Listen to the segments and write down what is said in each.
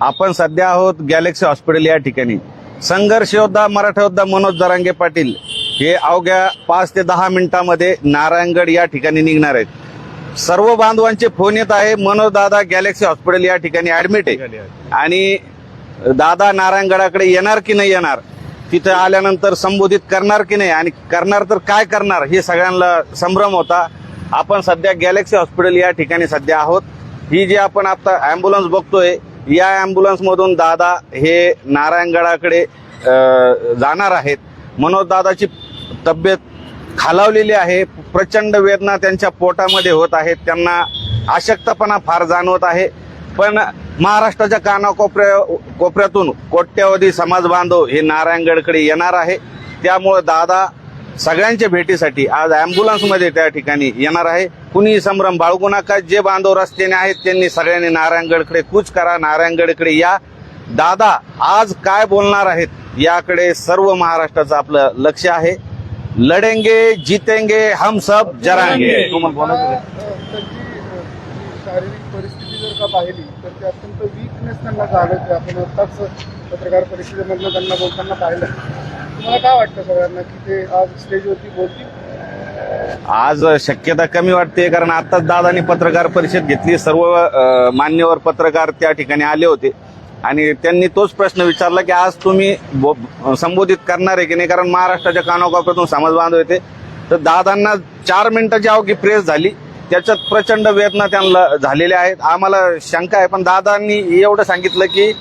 आपण सध्या आहोत गॅलेक्सी हॉस्पिटल या ठिकाणी. संघर्ष योद्धा मराठा योद्धा मनोज दरांगे पाटील हे अवघ्या पाच ते दहा मिनिटांमध्ये नारायणगड या ठिकाणी निघणार आहेत. सर्व बांधवांचे फोन येत आहे. मनोज दादा गॅलेक्सी हॉस्पिटल या ठिकाणी ऍडमिट आहे. आणि दादा नारायणगडाकडे येणार की नाही येणार? तिथं आल्यानंतर संबोधित करणार की नाही? आणि करणार तर काय करणार? हे सगळ्यांना संभ्रम होता. आपण सध्या गॅलेक्सी हॉस्पिटल या ठिकाणी सध्या आहोत. ही जी आपण आता अँब्युलन्स बघतोय या ॲम्ब्युलन्समधून दादा हे नारायणगडाकडे जाणार आहेत. मनोज दादाची तब्येत खालावलेली आहे. प्रचंड वेदना त्यांच्या पोटामध्ये होत आहेत. त्यांना अशक्तपणा फार जाणवत आहे. पण महाराष्ट्राच्या कानाकोपऱ्या कोपऱ्यातून कोट्यावधी समाज बांधव हे नारायणगडकडे येणार आहे. त्यामुळे दादा सगळ्यांच्या भेटीसाठी आज अँब्युलन्समध्ये त्या ठिकाणी येणार आहे. कुणी संभ्रम बाळगू नका. जे बांधव रस्त्याने आहेत त्यांनी सगळ्यांनी नारायणगडकडे कूच करा. नारायणगडकडे या. दादा आज काय बोलणार आहेत? याकडे सर्व महाराष्ट्राचं आपलं लक्ष आहे. लढेंगे जीतेंगे हम सब जरांगे. तुम्हाला बोलायचं शारीरिक परिस्थिती जर का पाहिली तर ते अत्यंत वीकनेस त्यांना जाणवते आपण आत्ताच पत्रकार परिषदेमधनं त्यांना बोलताना पाहिलं. तुम्हाला काय वाटतं सगळ्यांना की ते आज स्टेजवरती बोलतील? आज शक्यता कमी वाटते कारण आताच दादानी पत्रकार परिषद घेतली. सर्व अ, मान्यवर पत्रकार त्या ठिकाणी आले होते. आणि त्यांनी तोच प्रश्न विचारला की आज तुम्ही बो- संबोधित करणार आहे की नाही? कारण महाराष्ट्राच्या कानाकोपऱ्यातून समाज बांधव येते. तर दादांना चार मिनिटाची अवघी प्रेस झाली. त्याच्यात प्रचंड वेदना त्यांना झालेल्या आहेत. आम्हाला शंका आहे पण दादांनी एवढं सांगितलं की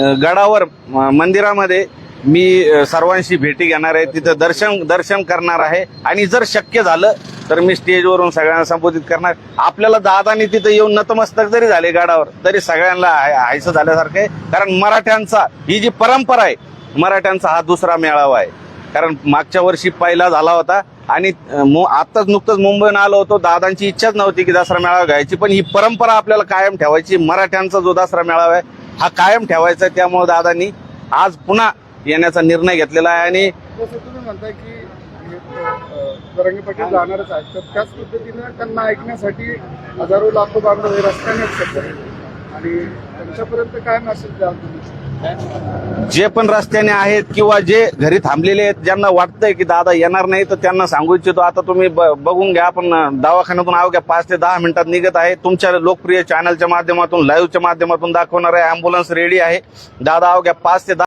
अ, गडावर म- मंदिरामध्ये मी सर्वांशी भेटी घेणार आहे. तिथं दर्शन दर्शन करणार आहे. आणि जर शक्य झालं तर मी स्टेजवरून सगळ्यांना संबोधित करणार. आपल्याला दादानी तिथं येऊन नतमस्तक जरी झाले गाडावर तरी सगळ्यांना हाय- हायचं झाल्यासारखं आहे. कारण मराठ्यांचा ही जी परंपरा आहे मराठ्यांचा हा दुसरा मेळावा आहे. कारण मागच्या वर्षी पहिला झाला होता. आणि मु- आत्ताच नुकतंच मुंबईहून आलो होतो. दादांची इच्छाच नव्हती की दसरा मेळावा घ्यायची. पण ही परंपरा आपल्याला कायम ठेवायची. मराठ्यांचा जो दसरा मेळावा आहे हा कायम ठेवायचा आहे. त्यामुळे दादांनी आज पुन्हा येण्याचा निर्णय घेतलेला आहे आणि जसं तुम्ही म्हणताय की अं, जरांगे पाटील जाणारच आहेत. तर त्याच पद्धतीनं त्यांना ऐकण्यासाठी हजारो लाखो बांधव हे रस्त्याने आहेत सध्या आणि त्यांच्यापर्यंत काय मेसेज द्याल तुम्ही? जे पण रस्त्याने आहेत किंवा जे घरी थांबलेले आहेत ज्यांना वाटतंय की दादा येणार नाही तर त्यांना सांगू इच्छितो. आता तुम्ही बघून घ्या आपण दवाखान्यातून अवघ्या पाच ते दहा मिनिटात निघत आहे. तुमच्या लोकप्रिय चॅनलच्या माध्यमातून लाईव्हच्या माध्यमातून दाखवणार आहे. अँब्युलन्स रेडी आहे. दादा अवघ्या पाच ते दहा